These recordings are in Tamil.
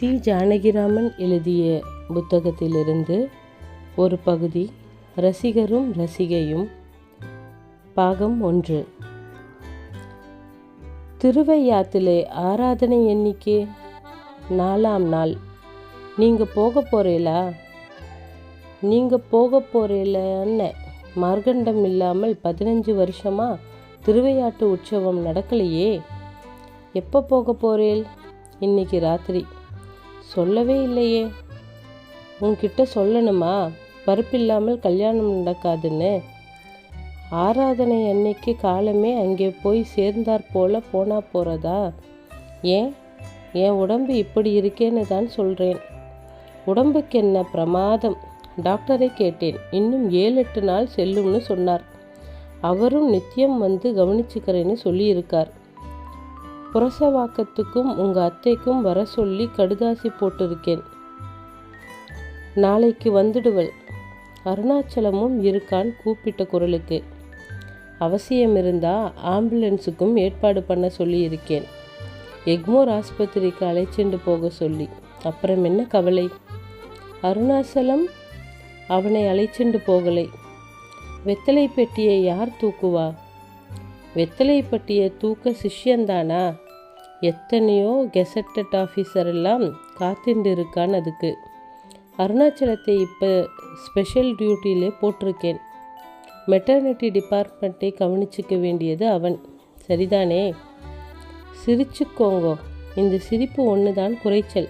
தி ஜானகிராமன் எழுதிய புத்தகத்திலிருந்து ஒரு பகுதி ரசிகரும் ரசிகையும். பாகம் ஒன்று. திருவையாத்திலே ஆராதனை எண்ணிக்கை. நாலாம் நாள். நீங்கள் போக போகிறீங்களா நீங்கள் போக போகிறீங்களன்னு மார்க்கண்டம் இல்லாமல் பதினஞ்சு வருஷமாக திருவையாட்டு உற்சவம் நடக்கலையே. எப்போ போக போறேள்? இன்னைக்கு ராத்திரி. சொல்லவே இல்லையே. உன்கிட்ட சொல்லணுமா? பருப்பில்லாமல் கல்யாணம் நடக்காதுன்னு. ஆராதனை அன்னைக்கு காலமே அங்கே போய் சேர்ந்தாற் போல போனா போகிறதா ஏன்? என் உடம்பு இப்படி இருக்கேன்னு தான் சொல்கிறேன் உடம்புக்கு என்ன பிரமாதம்? டாக்டரை கேட்டேன். இன்னும் ஏழு எட்டு நாள் செல்லும்னு சொன்னார். அவரும் நித்தியம் வந்து கவனிச்சுக்கிறேன்னு சொல்லியிருக்கார். புரசவாக்கத்துக்கும் உங்கள் அத்தைக்கும் வர சொல்லி கடுதாசி போட்டிருக்கேன். நாளைக்கு வந்துடுவள். அருணாச்சலமும் இருக்கான் கூப்பிட்ட குரலுக்கு. அவசியம் இருந்தா ஆம்புலன்ஸுக்கும் ஏற்பாடு பண்ண சொல்லியிருக்கேன். எக்மோர் ஆஸ்பத்திரிக்கு அழைச்சிண்டு போக சொல்லி. அப்புறம் என்ன கவலை? அருணாச்சலம் அவனை அழைச்சிண்டு போகலை. வெத்தலை பெட்டியை யார் தூக்குவா? வெத்தலை பெட்டியை தூக்க சிஷ்யந்தானா எத்தனையோ கெசட்டட் ஆஃபீஸர் எல்லாம் காத்துண்டு இருக்கான் அதுக்கு. அருணாச்சலத்தை இப்போ ஸ்பெஷல் டியூட்டியிலே போட்டிருக்கேன். மெட்டர்னிட்டி டிபார்ட்மெண்ட்டை கவனிச்சிக்க வேண்டியது அவன். சரிதானே? சிரிச்சுக்கோங்கோ. இந்த சிரிப்பு ஒன்று தான் குறைச்சல்.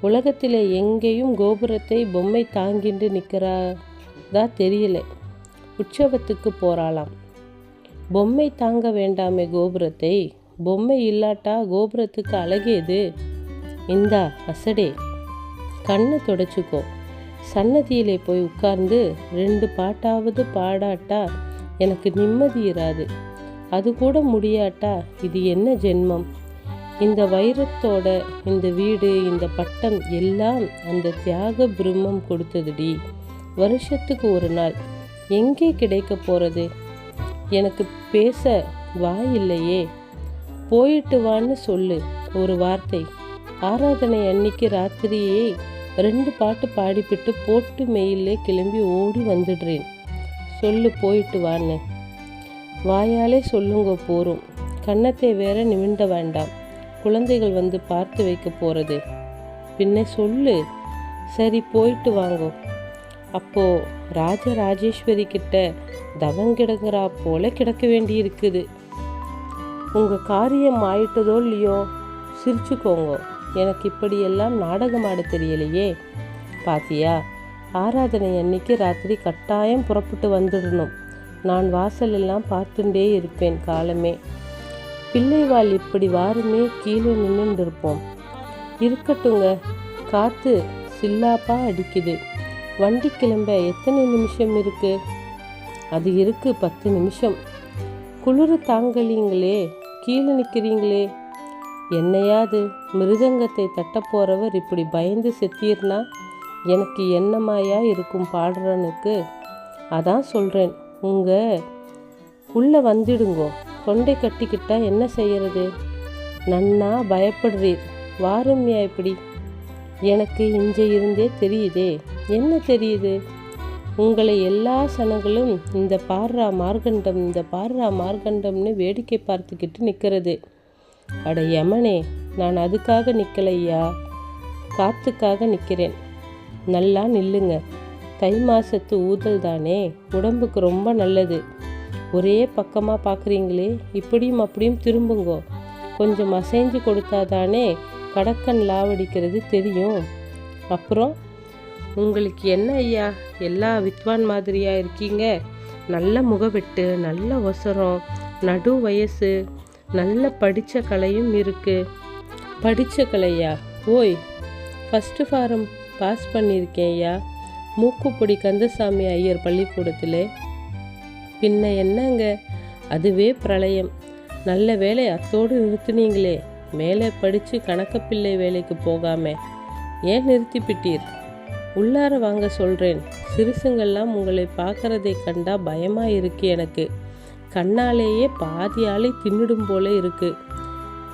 உலகத்தில் எங்கேயும் கோபுரத்தை பொம்மை தாங்கிண்டு நிற்கிறாதா தெரியல. உற்சவத்துக்கு போகிறாளாம் பொம்மை தாங்க வேண்டாமே கோபுரத்தை? பொம்மை இல்லாட்டா கோபுரத்துக்கு அழகேது இந்தா அசடே. கண்ணை தொடச்சிக்கோ. சன்னதியிலே போய் உட்கார்ந்து ரெண்டு பாட்டாவது பாடாட்டா எனக்கு நிம்மதி இராது. அது கூட முடியாட்டா இது என்ன ஜென்மம்? இந்த வைரத்தோட இந்த வீடு இந்த பட்டம் எல்லாம் அந்த தியாக பிரம்மம் கொடுத்ததுடி. வருஷத்துக்கு ஒரு நாள். எங்கே கிடைக்க போகிறது எனக்கு பேச வாய் இல்லையே. போயிட்டு வான்னு சொல்லு ஒரு வார்த்தை. ஆராதனை அன்னைக்கு ராத்திரியே ரெண்டு பாட்டு பாடிப்பிட்டு போட்டு மெயிலே கிளம்பி ஓடி வந்துடுறேன். சொல்லு போயிட்டு வான்னு. வாயாலே சொல்லுங்க போரும் கன்னத்தை வேற நிமிண்ட வேண்டாம். குழந்தைகள் வந்து பார்த்து வைக்க போகிறது பின்ன சொல்லு சரி போயிட்டு வாங்கோ. அப்போ ராஜராஜேஸ்வரி கிட்ட தவங்கிடங்குறா போல கிடக்க வேண்டி இருக்குது உங்கள் காரியம் ஆயிட்டதோ இல்லையோ சிரிச்சுக்கோங்க. எனக்கு இப்படியெல்லாம் நாடகம் ஆட தெரியலையே. பாத்தியா ஆராதனை அன்னைக்கு ராத்திரி கட்டாயம் புறப்பட்டு வந்துடணும். நான் வாசலெல்லாம் பார்த்துட்டே இருப்பேன் காலமே. பிள்ளைவாள் இப்படி வாருமே கீழே நின்றுட்டு இருப்போம் இருக்கட்டுங்க காற்று சில்லாப்பா அடிக்குது. வண்டி கிளம்ப எத்தனை நிமிஷம் இருக்கு? அது இருக்கு பத்து நிமிஷம். குளிர தாங்கலீங்களே. கீழே நிற்கிறீங்களே என்னையாது மிருதங்கத்தை தட்டப்போகிறவர் இப்படி பயந்து செத்தீர்னா எனக்கு என்னமாயா இருக்கும் பாடுறனுக்கு? அதான் சொல்கிறேன் உங்கள் உள்ளே வந்துடுங்கோ. தொண்டை கட்டிக்கிட்டா என்ன செய்யறது? நன்னா பயப்படுறீர். வாரும்யா இப்படி. எனக்கு இங்கே இருந்தே தெரியுதே. என்ன தெரியுது? உங்களை எல்லா சனங்களும் இந்த பார்ரா மார்க்கண்டம் இந்த பார்ரா மார்க்கண்டம்னு வேடிக்கை பார்த்துக்கிட்டு நிற்கிறது அட யமனே நான் அதுக்காக நிற்கலையா காத்துக்காக நிற்கிறேன் நல்லா நில்லுங்க. தை மாசத்து ஊதல் தானே? உடம்புக்கு ரொம்ப நல்லது. ஒரே பக்கமாக பார்க்குறீங்களே இப்படியும் அப்படியும் திரும்புங்கோ. கொஞ்சம் அசைஞ்சு கொடுத்தாதானே கடக்கன் லாவடிக்கிறது தெரியும். அப்புறம்? உங்களுக்கு என்ன ஐயா? எல்லா வித்வான் மாதிரியா இருக்கீங்க? நல்ல முகவெட்டு நல்ல ஒசரம் நடு வயசு நல்ல படித்த கலையும் இருக்கு. படித்த கலையா? ஓய் ஃபஸ்ட்டு ஃபாரம் பாஸ் பண்ணியிருக்கேன் ஐயா. மூக்குப்பொடி கந்தசாமி ஐயர் பள்ளிக்கூடத்தில். பின்ன என்னங்க? அதுவே பிரளயம். நல்ல வேலை அத்தோடு நிறுத்துனீங்களே. மேலே படித்து கணக்கப்பிள்ளை வேலைக்கு போகாம. ஏன் நிறுத்திப்பிட்டீர்? உள்ளார வாங்க சொல்கிறேன் சிறுசுங்கள்லாம் உங்களை பார்க்கறதை கண்டா பயமாக இருக்கு எனக்கு. கண்ணாலேயே பாதி ஆளை தின்னுடும் போல இருக்கு.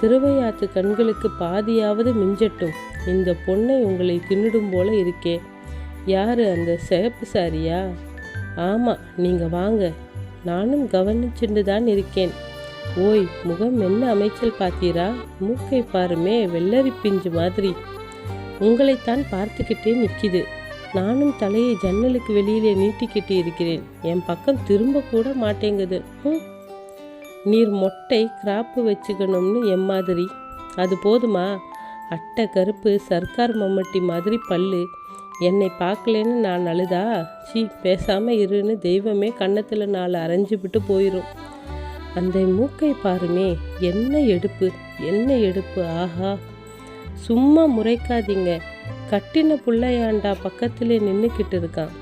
திருவையாத்து கண்களுக்கு பாதியாவது மிஞ்சட்டும். இந்த பொண்ணை உங்களை தின்னுடும் போல இருக்கே. யாரு அந்த சிகப்பு சாரியா? ஆமாம் நீங்கள் வாங்க. நானும் கவனிச்சுண்டு தான் இருக்கேன். ஓய் முகம் என்ன அமைச்சல் பார்த்தீரா மூக்கை பாருமே வெள்ளரி பிஞ்சு மாதிரி. உங்களைத்தான் பார்த்துக்கிட்டே நிற்கிது. நானும் தலையை ஜன்னலுக்கு வெளியிலே நீட்டிக்கிட்டு இருக்கிறேன். என் பக்கம் திரும்ப கூட மாட்டேங்குது. நீர் மொட்டை கிராப்பு வச்சுக்கணும்னு என் மாதிரி. அது போதுமா? அட்டை கருப்பு சர்க்கார் மம்மட்டி மாதிரி பல்லு. என்னை பார்க்கலேன்னு நான் அழுதா? சீ பேசாமல் இருன்னு தெய்வமே கன்னத்தில் நாலு அரைஞ்சு விட்டு போயிடும் அந்த மூக்கை பாருமே என்ன எடுப்பு என்ன எடுப்பு? ஆஹா. சும்மா முறைக்காதீங்க. கட்டின புள்ளையாண்டா பக்கத்திலே நின்றுக்கிட்டு இருக்கான்.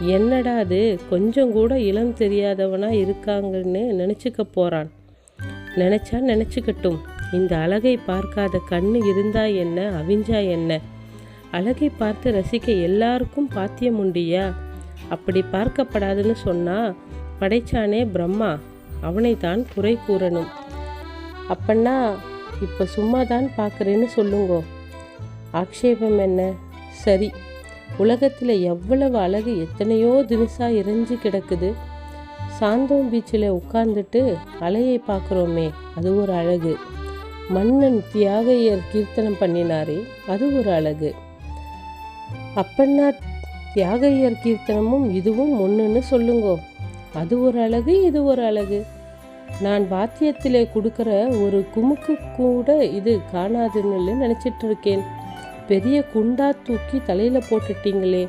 என்னடா அது? கொஞ்சம் கூட இளம் தெரியாதவனா இருக்காங்கன்னு நினச்சிக்க போகிறான் நினச்சா நினச்சிக்கட்டும். இந்த அழகை பார்க்காத கண்ணு இருந்தா என்ன? அவிஞ்சா என்ன? அழகை பார்த்து ரசிக்க எல்லாருக்கும் பாத்தியம் உண்டியா? அப்படி பார்க்கப்படாதுன்னு சொன்னா படைச்சானே பிரம்மா. அவனை தான் குறை கூறணும். அப்பன்னா இப்போ சும்மா தான் பார்க்குறேன்னு சொல்லுங்கோ. ஆக்ஷேபம் என்ன? சரி. உலகத்தில் எவ்வளவு அழகு எத்தனையோ தினசாக இறைஞ்சு கிடக்குது. சாந்தோம் பீச்சில் உட்கார்ந்துட்டு அலையை பார்க்குறோமே அது ஒரு அழகு. மன்னன் தியாகையர் கீர்த்தனம் பண்ணினாரே அது ஒரு அழகு. அப்பன்னா தியாகையர் கீர்த்தனமும் இதுவும் ஒன்றுன்னு சொல்லுங்கோ. அது ஒரு அழகு இது ஒரு அழகு. நான் வாத்தியத்திலே கொடுக்குற ஒரு குமுக்கு கூட இது காணாதுன்னு நினச்சிட்டு இருக்கேன் பெரிய குண்டா தூக்கி தலையில் போட்டுட்டீங்களே.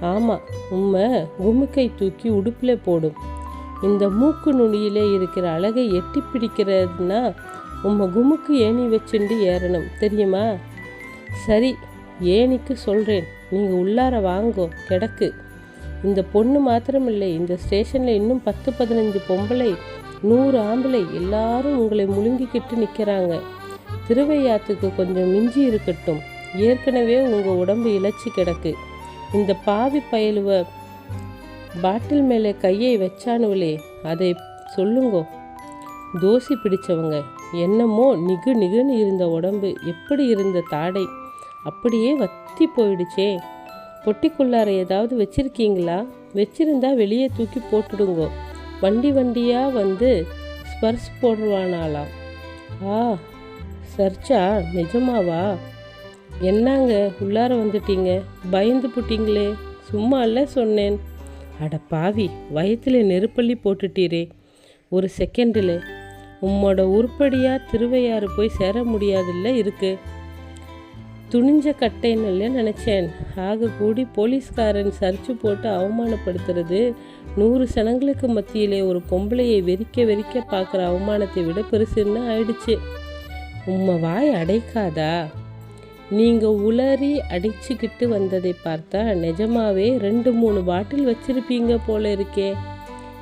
ஆமாம் உம்மை குமுக்கை தூக்கி உடுப்பில் போடும். இந்த மூக்கு நுனியிலே இருக்கிற அழகை எட்டி பிடிக்கிறதுனா உம்மை குமுக்கு ஏணி வச்சுண்டு ஏறணும் தெரியுமா? சரி ஏணிக்கு சொல்கிறேன் நீங்கள் உள்ளார வாங்கோ கிடக்கு. இந்த பொண்ணு மாத்திரமில்லை இந்த ஸ்டேஷனில் இன்னும் பத்து பதினஞ்சு பொம்பளை நூறு ஆம்பளை எல்லாரும் உங்களை முழுங்கிக்கிட்டு நிற்கிறாங்க திருவையாத்துக்கு கொஞ்சம் மிஞ்சி இருக்கட்டும். ஏற்கனவே உங்கள் உடம்பு இழைச்சி கிடக்கு. இந்த பாவி பயலுவ பாட்டில் மேலே கையை வச்சானுவலே அதை சொல்லுங்கோ. தோசி பிடிச்சவங்க என்னமோ நிகு நிகுன்னு இருந்த உடம்பு எப்படி இருந்த தாடை? அப்படியே வத்தி போயிடுச்சே. பொட்டிக்குள்ளார ஏதாவது வச்சிருக்கீங்களா? வச்சிருந்தா வெளியே தூக்கி போட்டுடுங்கோ. வண்டி வண்டியாக வந்து ஸ்பர்ஸ் போடுவானாலாம் ஆ சர்ச்சா நிஜமாவா? என்னங்க உள்ளார வந்துட்டீங்க? பயந்து புட்டிங்களே? சும்மா இல்லை சொன்னேன். அட பாவி வயத்தில் நெருப்பள்ளி போட்டுட்டீரே. ஒரு செகண்டில். உம்மோட உருப்படியாக திருவையாறு போய் சேர முடியாதுல்ல இருக்கு. துணிஞ்ச கட்டைன்னு நினச்சேன். ஆக கூடி போலீஸ்காரன் சர்ச்சு போட்டு அவமானப்படுத்துறது நூறு சனங்களுக்கு மத்தியிலே ஒரு பொம்பளையை வெறிக்க வெறிக்க பார்க்குற அவமானத்தை விட பெருசுன்னு ஆயிடுச்சு. உம்மை வாய் அடைக்காதா? நீங்கள் உளறி அடிச்சுக்கிட்டு வந்ததை பார்த்தா நிஜமாவே ரெண்டு மூணு பாட்டில் வச்சிருப்பீங்க போல இருக்கே.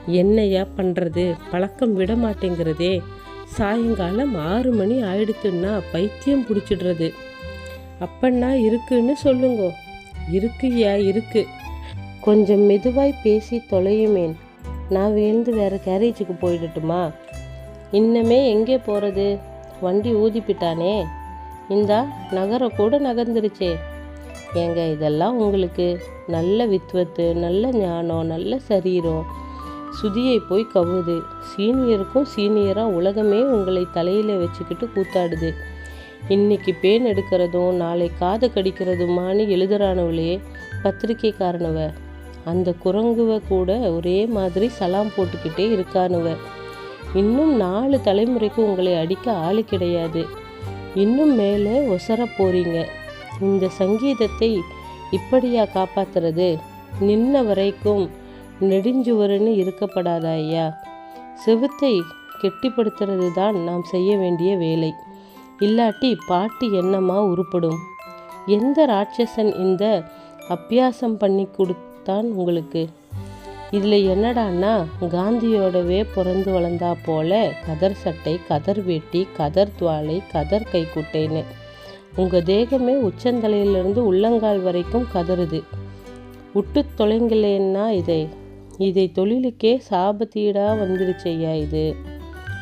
என்னையா பண்ணுறது பழக்கம் விட மாட்டேங்கிறதே. சாயங்காலம் ஆறு மணி ஆயிடுத்துன்னா பைத்தியம் பிடிச்சிடுறது. அப்பன்னா இருக்குன்னு சொல்லுங்க. இருக்குய்யா இருக்கு. கொஞ்சம் மெதுவாய் பேசி தொலையுமேன். நான் விழுந்து வேற கேரேஜுக்கு போயிடட்டுமா? இன்னமே எங்கே போகிறது வண்டி ஊதிப்பிட்டானே. இந்தா நகர கூட நகர்ந்துருச்சே. ஏங்க இதெல்லாம் உங்களுக்கு? நல்ல வித்வத்து நல்ல ஞானம் நல்ல சரீரம். சுதியை போய் கவுது சீனியருக்கும் சீனியராக உலகமே உங்களை தலையில் வச்சுக்கிட்டு கூத்தாடுது. இன்னைக்கு பேன் எடுக்கிறதும் நாளை காது கடிக்கிறதுமான்னு எழுதுறானவளே பத்திரிக்கைக்காரனுவ. அந்த குரங்குவ கூட ஒரே மாதிரி சலாம் போட்டுக்கிட்டே இருக்கானுவ. இன்னும் நாலு தலைமுறைக்கு உங்களை அடிக்க ஆளு கிடையாது. இன்னும் மேலே ஒசர போறீங்க. இந்த சங்கீதத்தை இப்படியா காப்பாத்துறது? நின்ன வரைக்கும் நெடுஞ்சுவருன்னு இருக்கப்படாதா ஐயா? செவுத்தை கெட்டிப்படுத்துறது தான் நாம் செய்ய வேண்டிய வேலை. இல்லாட்டி பாட்டு என்னமா உருப்படும்? எந்த ராட்சசன் இந்த அபியாசம் பண்ணி கொடுத்தான் உங்களுக்கு? இதில் என்னடான்னா காந்தியோடவே பிறந்து வளர்ந்தா போல கதர் சட்டை கதர் வேட்டி கதர் துவாலை கதர் கைக்குட்டைன்னு. உங்கள் தேகமே உச்சந்தலையிலிருந்து உள்ளங்கால் வரைக்கும் கதறுது. விட்டு தொலைங்கலேன்னா இதை? இதை தொழிலுக்கே சாபத்தீடாக வந்துருச்சையா இது?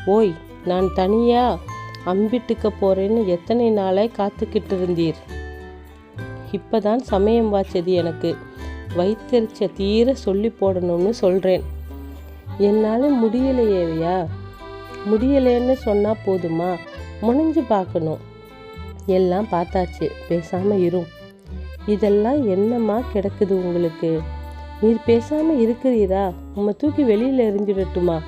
ஓய் நான் தனியாக அம்பிட்டுக்க போறேன்னு எத்தனை நாளாய் காத்துக்கிட்டு இருந்தீர் இப்பதான் சமயம் வாச்சது எனக்கு. வைத்தறிச்ச தீர சொல்லி போடணும்னு சொல்கிறேன் என்னால் முடியலையேவையா முடியலைன்னு சொன்னால் போதுமா? முனைஞ்சு பார்க்கணும். எல்லாம் பார்த்தாச்சு. பேசாமல் இரும். இதெல்லாம் என்னம்மா கிடக்குது உங்களுக்கு? நீர் பேசாமல் இருக்கிறீரா? உம்மை தூக்கி வெளியில் எரிஞ்சிடட்டுமா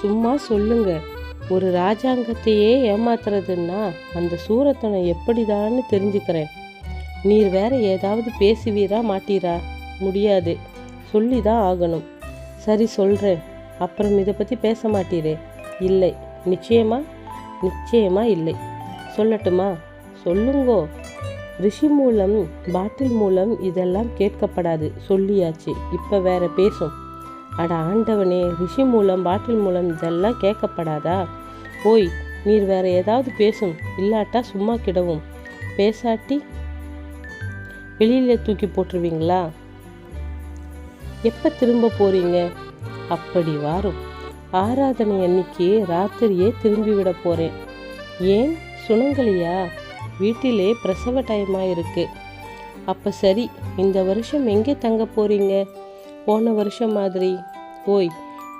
சும்மா சொல்லுங்க. ஒரு ராஜாங்கத்தையே ஏமாத்துறதுன்னா அந்த சூரத்தனை எப்படிதான்னு தெரிஞ்சுக்கிறேன். நீர் வேற ஏதாவது பேசுவீரா மாட்டீரா? முடியாது. சொல்லி தான் ஆகணும். சரி சொல்கிறேன் அப்புறம் இதை பற்றி பேச மாட்டீரே. இல்லை. நிச்சயமா? நிச்சயமா இல்லை. சொல்லட்டுமா? சொல்லுங்கோ. ரிஷி மூலம் பாட்டில் மூலம் இதெல்லாம் கேட்கப்படாது. சொல்லியாச்சு. இப்போ வேற பேசும். அட ஆண்டவனே ரிஷி மூலம் பாட்டில் மூலம் இதெல்லாம் கேட்கப்படாதா? ஓய் நீர் வேற ஏதாவது பேசும். இல்லாட்டா சும்மா கிடவும். பேசாட்டி வெளியில தூக்கி போட்டுருவீங்களா? எப்போ திரும்ப போறீங்க? அப்படி வாரும். ஆராதனை அன்னைக்கு ராத்திரியே திரும்பி விட போறேன். ஏன்? சுனங்கலியா வீட்டிலே பிரசவ டைமாக இருக்கு. அப்போ சரி இந்த வருஷம் எங்கே தங்க போறீங்க? போன வருஷம் மாதிரி. ஓய்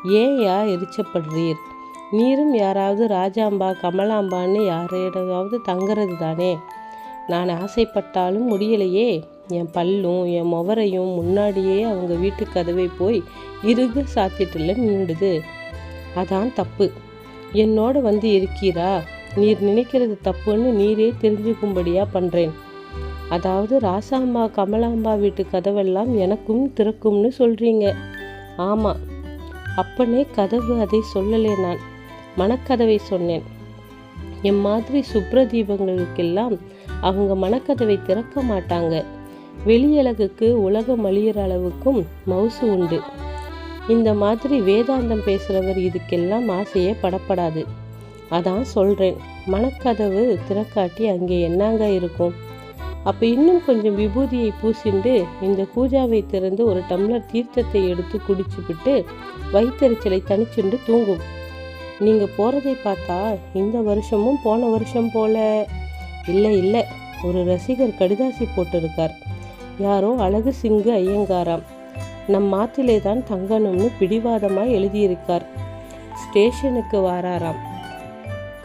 ஏன்யா எரிச்சப்படுறீர்? நீரும் யாராவது ராஜாம்பா கமலாம்பான்னு யாரையாவது தங்குறது தானே நான் ஆசைப்பட்டாலும் முடியலையே. என் பல்லும் என் முவரையும் முன்னாடியே அவங்க வீட்டு கதவை போய் இறுக சாத்திட்டுல நின்றுடுது அதான் தப்பு. என்னோட வந்து இருக்கீரா நீர் நினைக்கிறது தப்புன்னு நீரே தெரிஞ்சுக்கும்படியா பண்ணுறேன் அதாவது ராசாம்மா கமலாம்பா வீட்டு கதவெல்லாம் எனக்கும் திறக்கும்னு சொல்கிறீங்க ஆமாம் அப்பனே கதவு அதை சொல்லலே நான். மனக்கதவை சொன்னேன். என் மாதிரி சுப்ரதீபங்களுக்கெல்லாம் அவங்க மனக்கதவை திறக்க மாட்டாங்க. வெளியழகுக்கு உலகம் அழியிற அளவுக்கும் மவுசு உண்டு. இந்த மாதிரி வேதாந்தம் பேசுகிறவர் இதுக்கெல்லாம் ஆசையே படப்படாது. அதான் சொல்கிறேன் மனக்கதவு திறக்காட்டி அங்கே என்னங்க இருக்கும்? அப்போ இன்னும் கொஞ்சம் விபூதியை பூசிண்டு இந்த கூஜாவை திறந்து ஒரு டம்ளர் தீர்த்தத்தை எடுத்து குடிச்சுவிட்டு வயிற்றெரிச்சலை தனிச்சுண்டு தூங்கும். நீங்கள் போகிறதை பார்த்தா இந்த வருஷமும் போன வருஷம் போல. இல்லை இல்லை ஒரு ரசிகர் கடிதாசி போட்டிருக்கார். யாரோ அழகு சிங்கு ஐயங்காராம். நம் மாத்திலே தான் தங்கணும்னு பிடிவாதமாக எழுதியிருக்கார். ஸ்டேஷனுக்கு வாராராம்.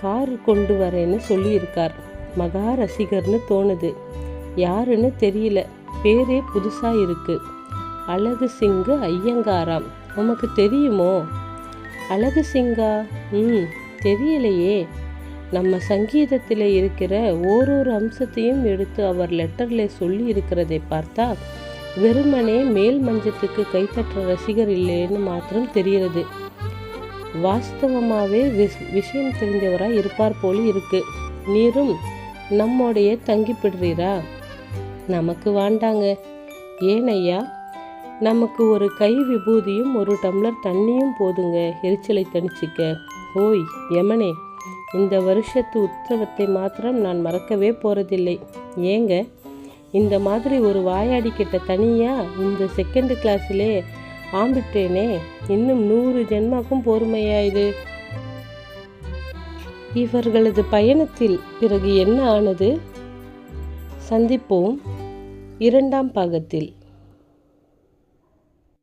கார் கொண்டு வரேன்னு சொல்லியிருக்கார். மகா ரசிகர்னு தோணுது. யாருன்னு தெரியல. பேரே புதுசாக இருக்கு. அழகு சிங்கு ஐயங்காராம். உமக்கு தெரியுமோ? அழகு சிங்கா? ம் தெரியலையே. நம்ம சங்கீதத்தில் இருக்கிற ஓரொரு அம்சத்தையும் எடுத்து அவர் லெட்டரில் சொல்லி இருக்கிறதை பார்த்தா வெறுமனே மேல் மஞ்சத்துக்கு கைப்பற்ற ரசிகர் இல்லைன்னு மாத்திரம் தெரிகிறது. வாஸ்தவமாகவே விஷ் விஷயம் தெரிஞ்சவராக இருப்பார் போல இருக்கு நீரும் நம்மோடைய தங்கிப்பிடுறீரா? நமக்கு வாண்டாங்க. ஏன் ஐயா நமக்கு ஒரு கை விபூதியும் ஒரு டம்ளர் தண்ணியும் போதுங்க. எரிச்சலை தணிச்சிக்க. ஓய் யமனே இந்த வருஷத்து உற்சவத்தை மாத்திரம் நான் மறக்கவே போகிறதில்லை ஏங்க இந்த மாதிரி ஒரு வாயாடி கிட்ட தனியாக இந்த செகண்ட் கிளாஸிலே ஆம்பிட்டேனே இன்னும் நூறு ஜென்மாக்கும் பொறுமையா இது. இவர்களது பயணத்தில் பிறகு என்ன ஆனது? சந்திப்போம் இரண்டாம் பாகத்தில்.